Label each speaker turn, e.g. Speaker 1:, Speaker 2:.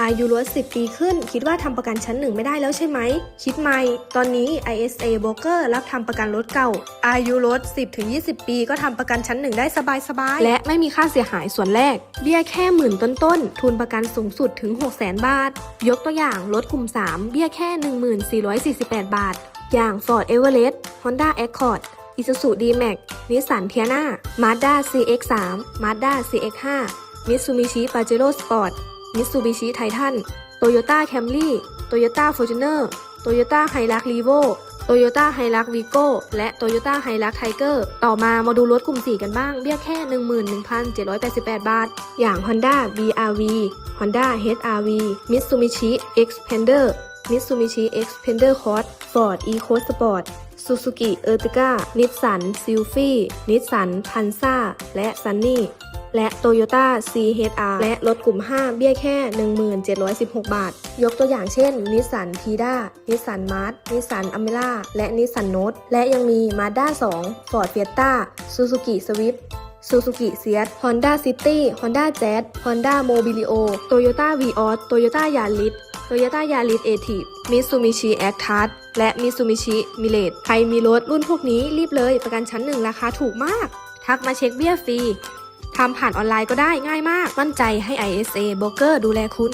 Speaker 1: อายุรถ10 ปีขึ้น คิดว่าทำประกันชั้นหนึ่งไม่ได้แล้วใช่ไหม คิดใหม่ ตอนนี้ ISA Broker รับทำประกันรถเก่า อายุรถ 10-20 ปีก็ทำประกันชั้นหนึ่งได้สบายๆ และไม่มีค่าเสียหายส่วนแรก เบี้ยแค่หมื่นต้นๆ ทุนประกันสูงสุดถึง 600,000 บาท ยกตัวอย่างรถกลุ่ม 3 เบี้ยแค่ 1448 บาท อย่าง Ford Everest Honda Accord Isuzu D-Max Nissan Tiana Mazda CX-3 Mazda CX-5 Mitsubishi Pajero Sport มิตซูบิชิไททันโตโยต้าแคมรี่โตโยต้าฟอร์จูเนอร์โตโยต้าไฮรักลีโวโตโยต้าไฮรักวีโก้และโตโยต้าไฮรักไทเกอร์ต่อมามาดูรถกลุ่ม 4 กันบ้าง เบี้ยแค่ 11,788 บาท อย่าง Honda BRV Honda HRV Mitsubishi Xpander Mitsubishi Xpander Cross Ford EcoSport Suzuki Ertiga Nissan Silphy Nissan Panza และ Sunny และ Toyota CHR และรถกลุ่ม 5 เบี้ยแค่ 1716 บาท ยกตัวอย่างเช่น Nissan Tida Nissan March Nissan Amera และ Nissan Note และยังมี Mazda 2 Ford Fiesta Suzuki Swift Suzuki Ciaz Honda City Honda Jazz Honda Mobilio Toyota Vios Toyota Yaris Toyota Yaris a t i v Mitsubishi Actros และ Mitsubishi Mirage ใครมีรถรุ่นพวกนี้รีบเลยประกันชั้นหนึ่งราคาถูกมาก ทักมาเช็คเบี้ยฟรี ทำผ่านออนไลน์ก็ได้ง่ายมาก มั่นใจให้ ISA Broker ดูแลคุณ